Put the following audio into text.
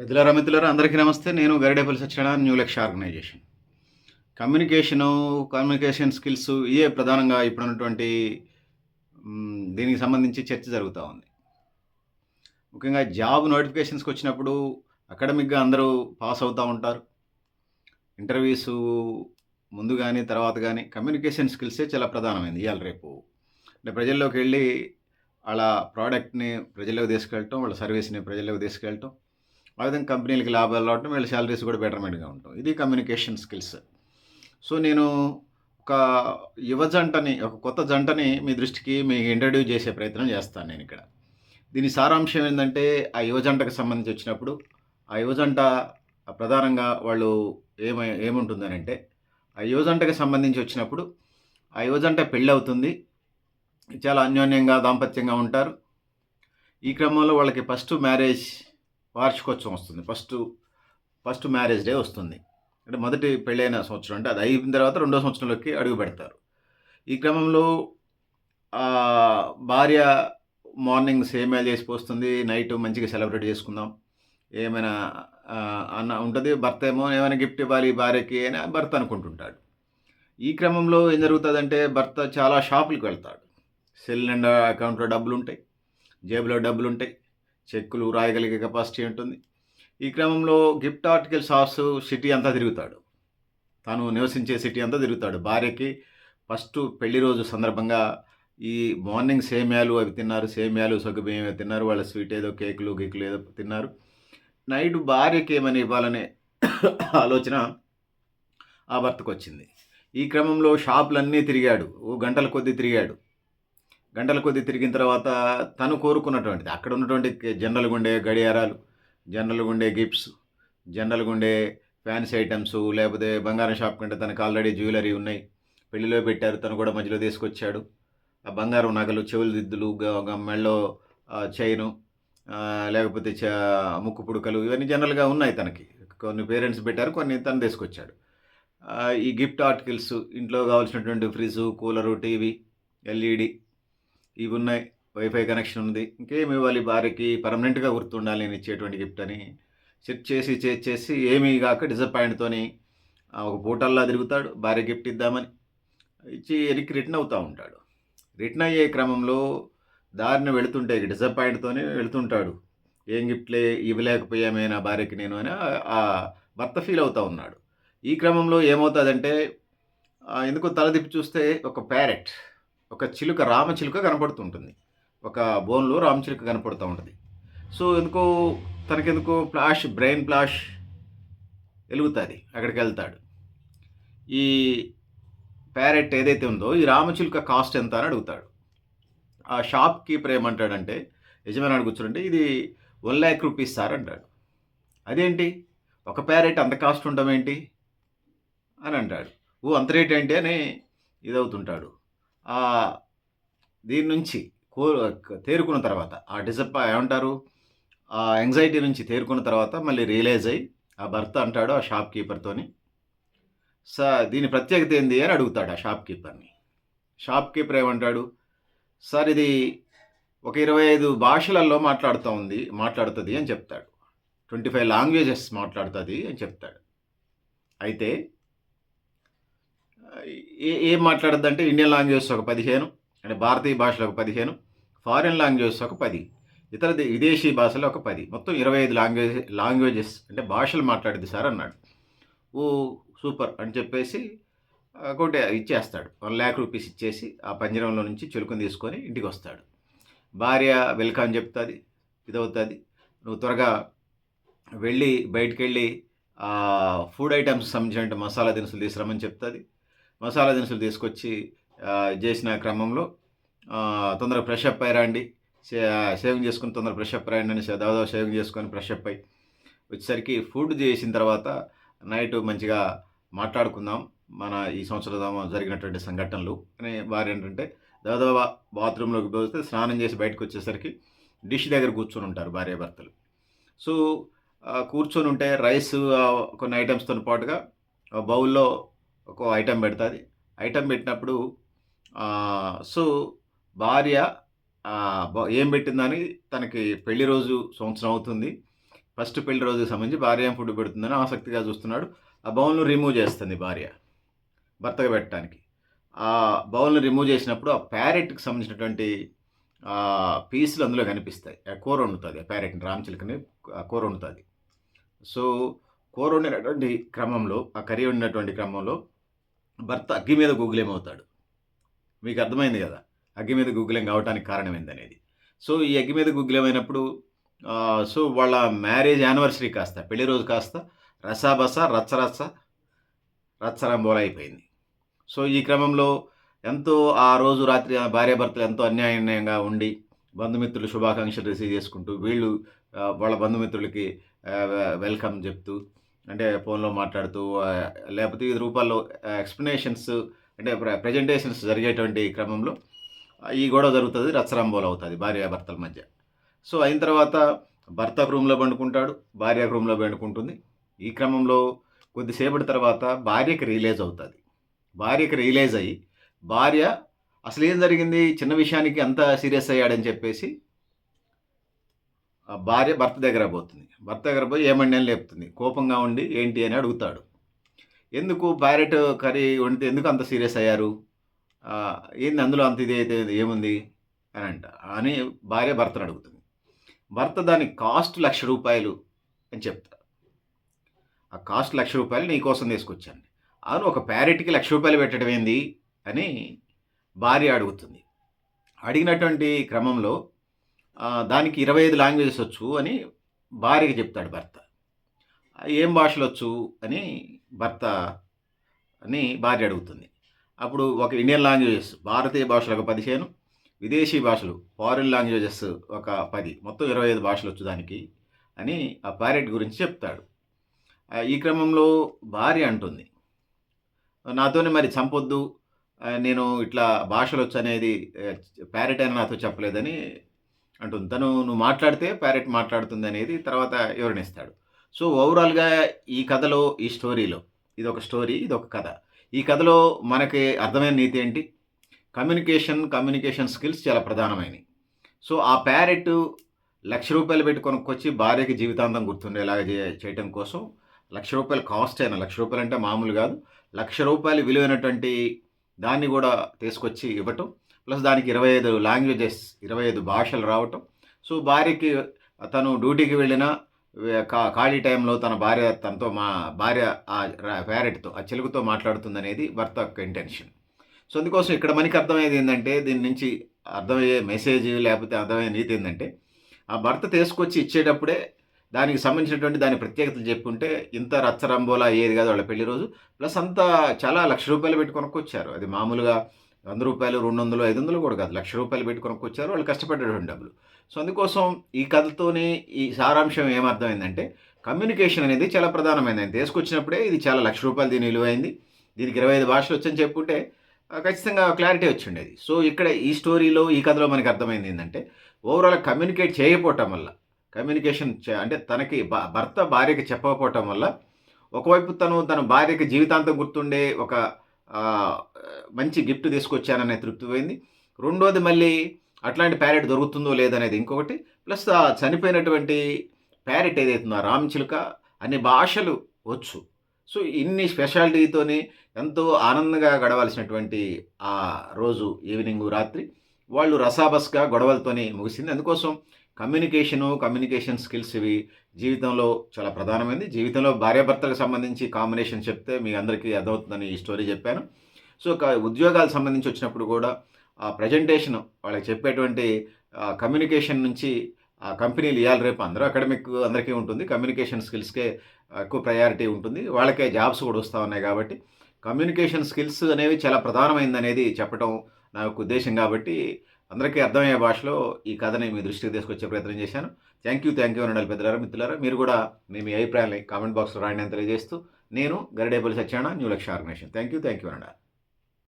పెద్దలారా మిత్రులారా అందరికీ నమస్తే. నేను Garidepalli Satyanarayana new Lakshya organisation. Communication communication skills ఇవే ప్రధానంగా ఇప్పుడున్నటువంటి దీనికి సంబంధించి చర్చ జరుగుతూ ఉంది. ముఖ్యంగా జాబ్ నోటిఫికేషన్స్కి వచ్చినప్పుడు అకాడమిక్గా అందరూ పాస్ అవుతూ ఉంటారు. ఇంటర్వ్యూస్ ముందు కానీ తర్వాత కానీ కమ్యూనికేషన్ స్కిల్సే చాలా ప్రధానమైంది ఇవాళ రేపు. అంటే ప్రజల్లోకి వెళ్ళి వాళ్ళ ప్రోడక్ట్ని ప్రజల్లోకి తీసుకెళ్ళటం వాళ్ళ సర్వీస్ని ప్రజల్లోకి తీసుకెళ్ళటం ఆ విధంగా కంపెనీలకి లాభాలు రావటం వీళ్ళ శాలరీస్ కూడా బెటర్మెంట్గా ఉంటాం ఇది కమ్యూనికేషన్ స్కిల్స్. సో నేను ఒక యువ జంటని ఒక కొత్త జంటని మీ దృష్టికి మీకు ఇంట్రడ్యూస్ చేసే ప్రయత్నం చేస్తాను నేను ఇక్కడ. దీని సారాంశం ఏంటంటే ఆ యువ జంటకు సంబంధించి వచ్చినప్పుడు ఆ యువ జంట ప్రధానంగా వాళ్ళు ఏమై ఏముంటుందని అంటే ఆ యువ జంటకు సంబంధించి వచ్చినప్పుడు ఆ యువ జంట పెళ్ళి అవుతుంది. చాలా అన్యోన్యంగా దాంపత్యంగా ఉంటారు. ఈ క్రమంలో వాళ్ళకి ఫస్ట్ మ్యారేజ్ వార్షికోత్సవం వస్తుంది. ఫస్ట్ ఫస్ట్ మ్యారేజ్ డే వస్తుంది. అంటే మొదటి పెళ్ళైన సంవత్సరం అంటే అది అయిన తర్వాత రెండో సంవత్సరంలోకి అడుగు పెడతారు. ఈ క్రమంలో భార్య మార్నింగ్ సేమ్ చేసి పోస్తుంది. నైట్ మంచిగా సెలబ్రేట్ చేసుకుందాం. ఏమైనా అన్న ఉంటుంది భర్త ఏమో ఏమైనా గిఫ్ట్ ఇవ్వాలి భార్యకి అని భర్త అనుకుంటుంటాడు. ఈ క్రమంలో ఏం జరుగుతుందంటే భర్త చాలా షాపులకు వెళ్తాడు. సెల్ నిండా అకౌంట్లో డబ్బులు ఉంటాయి జేబులో డబ్బులు ఉంటాయి చెక్కులు రాయగలిగే కెపాసిటీ ఉంటుంది. ఈ క్రమంలో గిఫ్ట్ ఆర్టికల్ షాప్స్ సిటీ అంతా తిరుగుతాడు. తాను నివసించే సిటీ అంతా తిరుగుతాడు. భార్యకి ఫస్ట్ పెళ్ళి రోజు సందర్భంగా ఈ మార్నింగ్ సేమ్యాలు అవి తిన్నారు. సేమ్యాలు సగ్గుబియ్యం అవి తిన్నారు. వాళ్ళ స్వీట్ ఏదో కేకులు గీకులు ఏదో తిన్నారు. నైట్ భార్యకి ఏమని ఇవ్వాలనే ఆలోచన ఆ భర్తకు వచ్చింది ఈ క్రమంలో షాపులన్నీ తిరిగాడు. ఓ గంటల కొద్దీ తిరిగాడు. గంటల కొద్ది తిరిగిన తర్వాత తను కోరుకున్నటువంటిది. అక్కడ ఉన్నటువంటి జనరల్గా ఉండే గడియారాలు జనరల్గా ఉండే గిఫ్ట్స్ జనరల్గా ఉండే ఫ్యాన్సీ ఐటమ్స్ లేకపోతే బంగారం షాప్ కంటే తనకు ఆల్రెడీ జ్యువెలరీ ఉన్నాయి. పెళ్ళిలో పెట్టారు తను కూడా మధ్యలో తీసుకొచ్చాడు. ఆ బంగారం నగలు చెవులు దిద్దులు మెళ్ళో చైను లేకపోతే చ ముక్కు పుడకలు ఇవన్నీ జనరల్గా ఉన్నాయి తనకి. కొన్ని పేరెంట్స్ పెట్టారు కొన్ని తను తీసుకొచ్చాడు. ఈ గిఫ్ట్ ఆర్టికల్స్ ఇంట్లో కావాల్సినటువంటి ఫ్రిడ్జ్ కూలరు టీవీ ఎల్ఈడి ఇవి ఉన్నాయి. వైఫై కనెక్షన్ ఉంది. ఇంకేమి ఇవ్వాలి భార్యకి పర్మనెంట్గా గుర్తుండాలి నేను ఇచ్చేటువంటి గిఫ్ట్ అని. సెట్ చేసి చేసి చేసి ఏమీ కాక డిసప్పాయింట్తోని ఒక పూటల్లా తిరుగుతాడు. భార్య గిఫ్ట్ ఇద్దామని. ఇచ్చి ఎరికి రిటర్న్ అవుతూ ఉంటాడు. రిటర్న్ అయ్యే క్రమంలో దారిని వెళుతుంటే డిసప్పాయింట్తోనే వెళుతుంటాడు. ఏం గిఫ్ట్లే ఇవ్వలేకపోయామే నా భార్యకి నేను అని ఆ- భర్త ఫీల్ అవుతూ ఉన్నాడు. ఈ క్రమంలో ఏమవుతుందంటే ఎందుకో తలదిప్పి చూస్తే ఒక ప్యారెట్ ఒక చిలుక రామచిలుక కనపడుతుంటుంది. ఒక బోన్లో రామచిలుక కనపడుతూ ఉంటుంది. సో ఎందుకో తనకెందుకో ఫ్లాష్ బ్రెయిన్ ఫ్లాష్ వెలుగుతుంది అక్కడికి వెళ్తాడు ఈ ప్యారెట్ ఏదైతే ఉందో ఈ రామచిలుక కాస్ట్ ఎంత అని అడుగుతాడు. ఆ షాప్ కీపర్ ఏమంటాడంటే యజమాని కూర్చుంటే ఇది వన్ ల్యాక్ రూపీస్ సార్ అంటాడు. అదేంటి? ఒక ప్యారెట్ అంత కాస్ట్ ఉండడం ఏంటి? అని అంటాడు. ఓ అంత రేట్ ఏంటి? అని ఇదవుతుంటాడు. దీని నుంచి కో తేరుకున్న తర్వాత ఆ డిసప్ప ఏమంటారు? ఆ యాంగ్జైటీ నుంచి తేరుకున్న తర్వాత మళ్ళీ రియలైజ్ అయ్యి ఆ భర్త అంటాడు ఆ షాప్ కీపర్తోని సార్ దీని ప్రత్యేకత ఏంది? అని అడుగుతాడు ఆ షాప్ కీపర్ని షాప్ కీపర్ ఏమంటాడు? సార్ ఇది ఒక ఇరవై ఐదు భాషలలో మాట్లాడుతూ ఉంది మాట్లాడుతుంది అని చెప్తాడు. ట్వంటీ ఫైవ్ లాంగ్వేజెస్ మాట్లాడుతుంది అని చెప్తాడు. అయితే ఏ ఏం మాట్లాడద్దంటే ఇండియన్ లాంగ్వేజెస్ ఒక పదిహేను అంటే భారతీయ భాషలు ఒక పదిహేను ఫారిన్ లాంగ్వేజెస్ ఒక పది ఇతర విదేశీ భాషలు ఒక పది. మొత్తం ఇరవై ఐదు లాంగ్వేజ్ లాంగ్వేజెస్ అంటే భాషలు మాట్లాడింది సార్ అన్నాడు. ఓ సూపర్ అని చెప్పేసి ఒకటి ఇచ్చేస్తాడు. వన్ ల్యాక్ రూపీస్ ఇచ్చేసి ఆ పంజరంలో నుంచి చిలుకని తీసుకొని ఇంటికి వస్తాడు. భార్య వెల్కమ్ చెప్తుంది ఇదవుతుంది. నువ్వు త్వరగా వెళ్ళి బయటికి వెళ్ళి ఫుడ్ ఐటమ్స్ సంబంధించిన మసాలా దినుసులు తీసుకురమ్మని చెప్తుంది. మసాలా దినుసులు తీసుకొచ్చి చేసిన క్రమంలో తొందరగా ఫ్రెష్ అప్ అయ్యి రండి. షేవింగ్ చేసుకుని తొందరగా ఫ్రెష్ అప్ రండి అని దాదాపు షేవింగ్ చేసుకొని ఫ్రెష్ అప్ అయ్యి వచ్చేసరికి ఫుడ్ చేసిన తర్వాత నైట్ మంచిగా మాట్లాడుకుందాం. మన ఈ సంవత్సరం జరిగినటువంటి సంఘటనలు. అని వారు ఏంటంటే దాదాపు బాత్రూంలోకి పోతే స్నానం చేసి బయటకు వచ్చేసరికి డిష్ దగ్గర కూర్చొని ఉంటారు భార్యాభర్తలు సో కూర్చొని ఉంటే రైస్ కొన్ని ఐటమ్స్తో పాటుగా ఆ బౌల్లో ఒక ఐటెం పెడుతుంది. ఐటెం పెట్టినప్పుడు సో భార్య ఏం పెట్టిందని తనకి పెళ్ళి రోజు సంవత్సరం అవుతుంది. ఫస్ట్ పెళ్ళి రోజుకి సంబంధించి భార్య ఏం ఫుడ్ పెడుతుందని ఆసక్తిగా చూస్తున్నాడు. ఆ బౌల్ను రిమూవ్ చేస్తుంది భార్య భర్తగా పెట్టడానికి. ఆ బౌల్ని రిమూవ్ చేసినప్పుడు ఆ ప్యారెట్కి సంబంధించినటువంటి పీసులు అందులో కనిపిస్తాయి. ఆ కూర వండుతుంది ఆ ప్యారెట్ని రామచిలకని ఆ కూర వండుతుంది. సో కూర వండినటువంటి క్రమంలో ఆ కర్రీ వండినటువంటి క్రమంలో భర్త అగ్గి మీద గుగ్గులేమవుతాడు. మీకు అర్థమైంది కదా? అగ్గి మీద గూగులేం కావడానికి కారణం ఏందనేది సో ఈ అగ్గి మీద గూగులేమైనప్పుడు సో వాళ్ళ మ్యారేజ్ యానివర్సరీ కాస్త పెళ్ళి రోజు కాస్త రసాబస రచ్చరచ్చ రచ్చరంబోల అయిపోయింది. సో ఈ క్రమంలో ఎంతో ఆ రోజు రాత్రి ఆ భార్యాభర్తలు ఎంతో అన్యాయంగా ఉండి బంధుమిత్రులు శుభాకాంక్షలు రిసీవ్ చేసుకుంటూ వీళ్ళు వాళ్ళ బంధుమిత్రులకి వెల్కమ్ చెప్తూ అంటే ఫోన్లో మాట్లాడుతూ లేకపోతే వివిధ రూపాల్లో ఎక్స్ప్లెనేషన్స్ అంటే ప్రజెంటేషన్స్ జరిగేటువంటి క్రమంలో ఈ గొడవ జరుగుతుంది రచ్చరంబోలు అవుతుంది భార్యాభర్తల మధ్య. సో అయిన తర్వాత భర్త రూమ్లో పండుకుంటాడు భార్య రూమ్లో పండుకుంటుంది. ఈ క్రమంలో కొద్దిసేపటి తర్వాత భార్యకి రియలైజ్ అవుతుంది. భార్యకి రియలైజ్ అయ్యి భార్య అసలు ఏం జరిగింది చిన్న విషయానికి అంత సీరియస్ అయ్యాడని చెప్పేసి భార్య భర్త దగ్గర పోతుంది. భర్త దగ్గర పోయి ఏమండి అని లేపుతుంది. కోపంగా ఉండి ఏంటి అని అడుగుతాడు. ఎందుకు ప్యారెట్ కర్రీ వండితే ఎందుకు అంత సీరియస్ అయ్యారు? ఏంది అందులో అంత ఇది అయితే ఏముంది? అని అంట. అని భార్య భర్తను అడుగుతుంది. భర్త దాని కాస్ట్ లక్ష రూపాయలు అని చెప్తా ఆ కాస్ట్ లక్ష రూపాయలు నీ కోసం తీసుకొచ్చాను. అవును ఒక ప్యారెట్కి లక్ష రూపాయలు పెట్టడం ఏంది? అని భార్య అడుగుతుంది. అడిగినటువంటి క్రమంలో దానికి ఇరవై ఐదు లాంగ్వేజెస్ వచ్చు అని భార్యకి చెప్తాడు భర్త. ఏం భాషలు వచ్చు అని భర్త అని భార్య అడుగుతుంది. అప్పుడు ఒక ఇండియన్ లాంగ్వేజెస్ భారతీయ భాషలు ఒక పదిహేను విదేశీ భాషలు ఫారిన్ లాంగ్వేజెస్ ఒక పది మొత్తం ఇరవై ఐదు భాషలు వచ్చు దానికి అని ఆ ప్యారెట్ గురించి చెప్తాడు. ఈ క్రమంలో భార్య అంటుంది నాతోనే మరి చంపొద్దు నేను ఇట్లా భాషలు వచ్చు అనేది ప్యారెట్ అని నాతో చెప్పలేదని అంటుంది. తను నువ్వు మాట్లాడితే ప్యారెట్ మాట్లాడుతుంది అనేది తర్వాత వివరణిస్తాడు. సో ఓవరాల్గా ఈ కథలో ఈ స్టోరీలో ఇది ఒక స్టోరీ ఇది ఒక కథ. ఈ కథలో మనకి అర్థమైన నీతి ఏంటి? కమ్యూనికేషన్ కమ్యూనికేషన్ స్కిల్స్ చాలా ప్రధానమైనవి. సో ఆ ప్యారెట్ లక్ష రూపాయలు పెట్టి కొనుక్కొచ్చి భార్యకి జీవితాంతం గుర్తుండేలాగా చే- చేయటం కోసం లక్ష రూపాయలు కాస్ట్ అయిన లక్ష రూపాయలు అంటే మామూలు కాదు. లక్ష రూపాయలు విలువైనటువంటి దాన్ని కూడా తీసుకొచ్చి ఇవ్వటం ప్లస్ దానికి ఇరవై ఐదు లాంగ్వేజెస్ ఇరవై ఐదు భాషలు రావటం. సో భార్యకి తను డ్యూటీకి వెళ్ళిన కా ఖాళీ టైంలో తన భార్య తనతో మా భార్య ఆ ప్యారెట్తో ఆ చెలుగుతో మాట్లాడుతుందనేది భర్త యొక్క ఇంటెన్షన్ సో అందుకోసం ఇక్కడ మనకి అర్థమయ్యేది ఏంటంటే దీని నుంచి అర్థమయ్యే మెసేజ్ లేకపోతే అర్థమయ్యే నీతి ఏంటంటే ఆ భర్త తీసుకొచ్చి ఇచ్చేటప్పుడే దానికి సంబంధించినటువంటి దాని ప్రత్యేకతలు చెప్పుకుంటే ఇంత రచ్చరంబోలా అయ్యేది కాదు వాళ్ళ పెళ్ళి రోజు. ప్లస్ అంతా చాలా లక్ష రూపాయలు పెట్టి కొనుక్కొచ్చారు. అది మామూలుగా వంద రూపాయలు రెండు వందలు ఐదు వందలు కూడా కాదు. లక్ష రూపాయలు పెట్టి కొనుక్కొచ్చారు వాళ్ళు కష్టపడేటువంటి డబ్బులు. సో అందుకోసం ఈ కథతోనే ఈ సారాంశం ఏమర్థమైందంటే కమ్యూనికేషన్ అనేది చాలా ప్రధానమైనది తీసుకొచ్చినప్పుడే ఇది చాలా లక్ష రూపాయలు దీని విలువైంది. దీనికి ఇరవై ఐదు భాషలు వచ్చని చెప్పుంటే ఖచ్చితంగా క్లారిటీ వచ్చిండేది సో ఇక్కడ ఈ స్టోరీలో ఈ కథలో మనకి అర్థమైంది ఏంటంటే ఓవరాల్ కమ్యూనికేట్ చేయకపోవటం వల్ల కమ్యూనికేషన్ చే- అంటే తనకి భర్త భార్యకి చెప్పకపోవటం వల్ల ఒకవైపు తను తన భార్యకి జీవితాంతం గుర్తుండే ఒక మంచి గిఫ్ట్ తీసుకొచ్చాననే తృప్తి పోయింది. రెండోది మళ్ళీ అట్లాంటి ప్యారెట్ దొరుకుతుందో లేదనేది ఇంకొకటి. ప్లస్ ఆ చనిపోయినటువంటి ప్యారెట్ ఏదైతుందో ఆ రామచిలుక అన్ని భాషలు వచ్చు. సో ఇన్ని స్పెషాలిటీతోనే ఎంతో ఆనందంగా గడవాల్సినటువంటి ఆ రోజు ఈవినింగ్ రాత్రి వాళ్ళు రసాబస్గా గొడవలతోనే ముగిసింది. అందుకోసం కమ్యూనికేషను కమ్యూనికేషన్ స్కిల్స్ ఇవి జీవితంలో చాలా ప్రధానమైనది. జీవితంలో భార్యాభర్తలకు సంబంధించి కాంబినేషన్ చెప్తే మీ అందరికీ అర్థమవుతుందని ఈ స్టోరీ చెప్పాను. సో ఉద్యోగాలకు సంబంధించి వచ్చినప్పుడు కూడా ఆ ప్రజెంటేషన్ వాళ్ళకి చెప్పేటువంటి కమ్యూనికేషన్ నుంచి ఆ కంపెనీలు ఇవ్వాలి రేపు అందరూ అకాడమిక్ అందరికీ ఉంటుంది. కమ్యూనికేషన్ స్కిల్స్కే ఎక్కువ ప్రయారిటీ ఉంటుంది. వాళ్ళకే జాబ్స్ కూడా వస్తూ ఉన్నాయి కాబట్టి కమ్యూనికేషన్ స్కిల్స్ అనేవి చాలా ప్రధానమైంది అనేది చెప్పడం నా యొక్క ఉద్దేశం కాబట్టి అందరికీ అర్థమయ్యే భాషలో ఈ కథని మీ దృష్టికి తీసుకొచ్చే ప్రయత్నం చేశాను. థ్యాంక్ యూ థ్యాంక్ యూ అనండి పెద్దలారా మిత్రులారా. మీరు కూడా మీ మీ అభిప్రాయాన్ని కామెంట్ బాక్స్లో రాయని తెలియజేస్తూ నేను Garidepalli సత్యాన new Lakshya organisation. Thank you thank you అనండి.